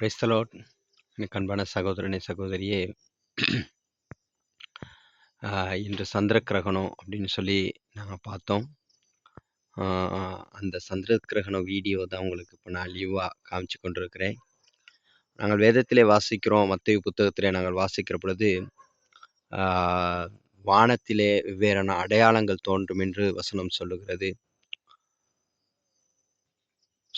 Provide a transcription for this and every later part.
பிரைஸ்தலோட் எனக்கு அன்பான சகோதரனே சகோதரியே. இன்று சந்திர கிரகணம் அப்படின்னு சொல்லி நாங்கள் பார்த்தோம். அந்த சந்திர கிரகணம் வீடியோ தான் உங்களுக்கு இப்போ நான் லீவாக காமிச்சு கொண்டிருக்கிறேன். நாங்கள் வேதத்திலே வாசிக்கிறோம் மத்திய புத்தகத்திலே நாங்கள் வாசிக்கிற பொழுது வானத்திலே வெவ்வேறான அடையாளங்கள் தோன்றும் என்று வசனம் சொல்லுகிறது.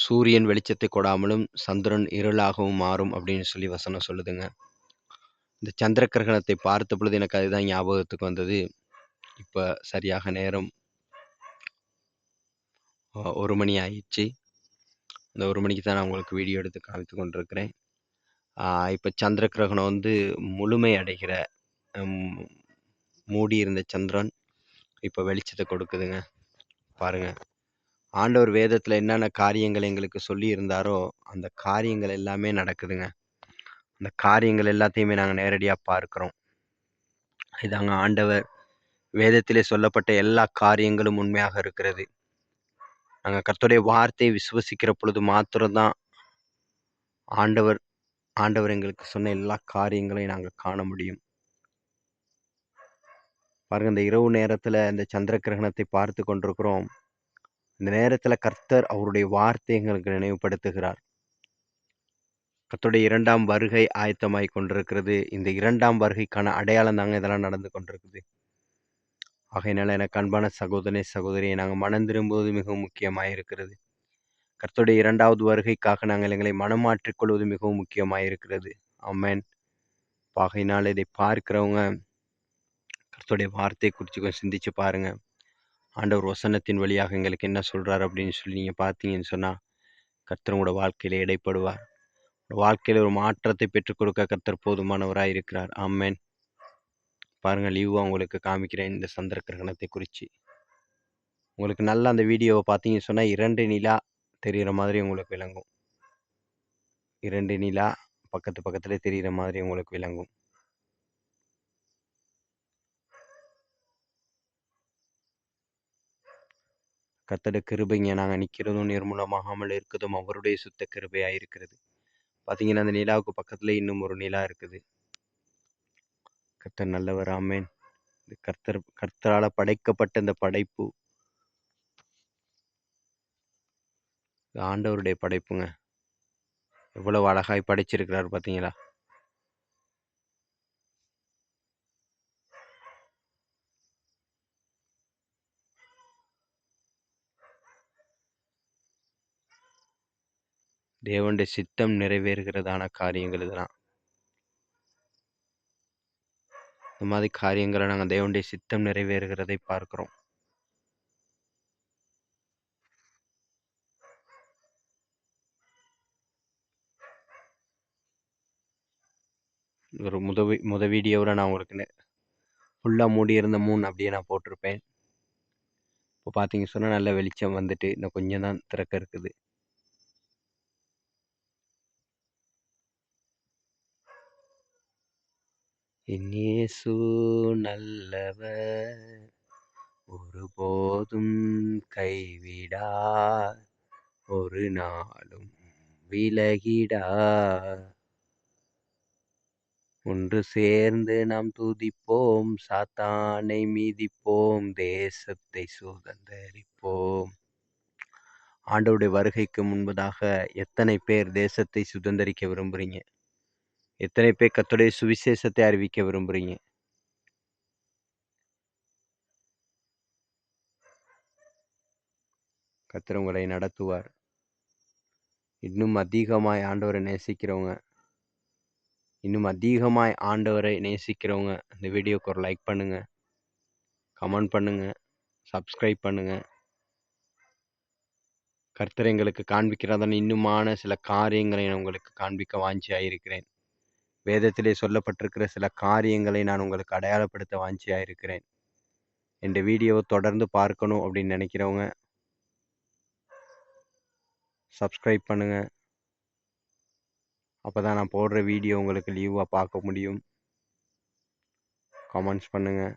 சூரியன் வெளிச்சத்தை கொடாமலும் சந்திரன் இருளாகவும் மாறும் அப்படின்னு சொல்லி வசனம் சொல்லுதுங்க. இந்த சந்திர கிரகணத்தை பார்த்த பொழுது எனக்கு அதுதான் ஞாபகத்துக்கு வந்தது. இப்போ சரியாக நேரம் ஒரு மணி ஆயிடுச்சு. இந்த ஒரு மணிக்கு தான் நான் உங்களுக்கு வீடியோ எடுத்து காமித்து கொண்டிருக்கிறேன். இப்போ சந்திர கிரகணம் வந்து முழுமை அடைகிற மூடியிருந்த மூடி இருந்த சந்திரன் இப்போ வெளிச்சத்தை கொடுக்குதுங்க. பாருங்கள் ஆண்டவர் வேதத்தில் என்னென்ன காரியங்கள் எங்களுக்கு சொல்லி இருந்தாரோ அந்த காரியங்கள் எல்லாமே நடக்குதுங்க. அந்த காரியங்கள் எல்லாத்தையுமே நாங்கள் நேரடியாக பார்க்குறோம். இதாங்க ஆண்டவர். வேதத்திலே சொல்லப்பட்ட எல்லா காரியங்களும் உண்மையாக இருக்கிறது. நாங்கள் கர்த்தருடைய வார்த்தையை விசுவசிக்கிற பொழுது மாத்திரம்தான் ஆண்டவர் ஆண்டவர் எங்களுக்கு சொன்ன எல்லா காரியங்களையும் நாங்கள் காண முடியும். பாருங்க இந்த இரவு நேரத்தில் இந்த சந்திர கிரகணத்தை பார்த்து கொண்டிருக்கிறோம். இந்த நேரத்தில் கர்த்தர் அவருடைய வார்த்தை எங்களுக்கு நினைவுபடுத்துகிறார். கத்துடைய இரண்டாம் வருகை ஆயத்தமாய் கொண்டிருக்கிறது. இந்த இரண்டாம் வருகைக்கான அடையாளம் தாங்க இதெல்லாம் நடந்து கொண்டிருக்குது. ஆகையினால எனக்கு அன்பான சகோதரி சகோதரியை நாங்கள் மனம் திரும்புவது மிகவும் முக்கியமாக இருக்கிறது கர்த்தருடைய இரண்டாவது வருகைக்காக நாங்கள் எங்களை மனமாற்றிக் கொள்வது மிகவும் முக்கியமாக இருக்கிறது ஆமென். ஆகையினால இதை பார்க்கிறவங்க கர்த்தருடைய வார்த்தையை குறித்து கொஞ்சம் சிந்திச்சு பாருங்கள் ஆண்டவர் வசனத்தின் வழியாக எங்களுக்கு என்ன சொல்கிறார் அப்படின்னு சொல்லி நீங்கள் பார்த்தீங்கன்னு சொன்னால் கர்த்தர் உங்களோட வாழ்க்கையில் இடைப்படுவார். வாழ்க்கையில் ஒரு மாற்றத்தை பெற்றுக் கொடுக்க கர்த்தர் போதுமானவராக இருக்கிறார். ஆமென். பாருங்கள் லீவாக உங்களுக்கு காமிக்கிறேன் இந்த சந்திர கிரகணத்தை குறித்து உங்களுக்கு நல்லா அந்த வீடியோவை பார்த்தீங்கன்னு சொன்னால் இரண்டு நிலா தெரிகிற மாதிரி உங்களுக்கு விளங்கும். இரண்டு நிலா பக்கத்து பக்கத்தில் தெரிகிற மாதிரி உங்களுக்கு விளங்கும். கத்தட கிருபைங்க நாங்கள் நிற்கிறதும் நிர்மூலமாகாமல் இருக்கிறதும் அவருடைய சுத்த கிருபையாக இருக்கிறது. பார்த்தீங்கன்னா அந்த நிலாவுக்கு பக்கத்தில் இன்னும் ஒரு நிலா இருக்குது. கர்த்தர் நல்லவர். ஆமேன். இந்த கர்த்தர் கர்த்தரால் படைக்கப்பட்ட இந்த படைப்பு. ஆண்டவருடைய படைப்புங்க. எவ்வளவு அழகாய் படைச்சிருக்கிறார் பார்த்தீங்களா தேவனுடைய சித்தம் நிறைவேறுகிறதான காரியங்கள் இதெல்லாம். இந்த மாதிரி காரியங்களை நாங்கள் தேவனுடைய சித்தம் நிறைவேறுகிறதை பார்க்குறோம். ஒரு முதவி முத வீடியோவில் நான் உங்களுக்கு ஃபுல்லாக மூடி இருந்த மூணு அப்படியே நான் போட்டிருப்பேன். இப்போ பார்த்தீங்க சொன்னால் நல்ல வெளிச்சம் வந்துட்டு இன்னும் கொஞ்சம் தான் திறக்க இருக்குது. என் இயேசு நல்லவர். ஒருபோதும் கைவிடார். ஒரு நாளும் விலகிடா ஒன்று சேர்ந்து நாம் துதிப்போம் சாத்தானை மீதிப்போம் தேசத்தை சுதந்தரிப்போம். ஆண்டவுடைய வருகைக்கு முன்பதாக எத்தனை பேர் தேசத்தை சுதந்தரிக்க விரும்புகிறீங்க எத்தனை பேர் கத்துடைய சுவிசேஷத்தை அறிவிக்க விரும்புகிறீங்க கர்த்தர் உங்களை நடத்துவார். இன்னும் அதிகமாய் ஆண்டவரை நேசிக்கிறவங்க இன்னும் அதிகமாய் ஆண்டவரை நேசிக்கிறவங்க இந்த வீடியோக்கு ஒரு லைக் பண்ணுங்க கமெண்ட் பண்ணுங்க சப்ஸ்கிரைப் பண்ணுங்க. கர்த்தர் எங்களுக்கு காண்பிக்கிறதான இன்னுமான சில காரியங்களை நான் உங்களுக்கு காண்பிக்க வாஞ்சியாக இருக்கிறேன் வேதத்திலே சொல்லப்பட்டிருக்கிற சில காரியங்களை நான் உங்களுக்கு அடையாளப்படுத்த வாஞ்சியாக இருக்கிறேன் இந்த வீடியோவை தொடர்ந்து பார்க்கணும் அப்படின்னு நினைக்கிறவங்க சப்ஸ்கிரைப் பண்ணுங்க. அப்போ தான் நான் போடுற வீடியோ உங்களுக்கு லீவாக பார்க்க முடியும். கமெண்ட்ஸ் பண்ணுங்கள்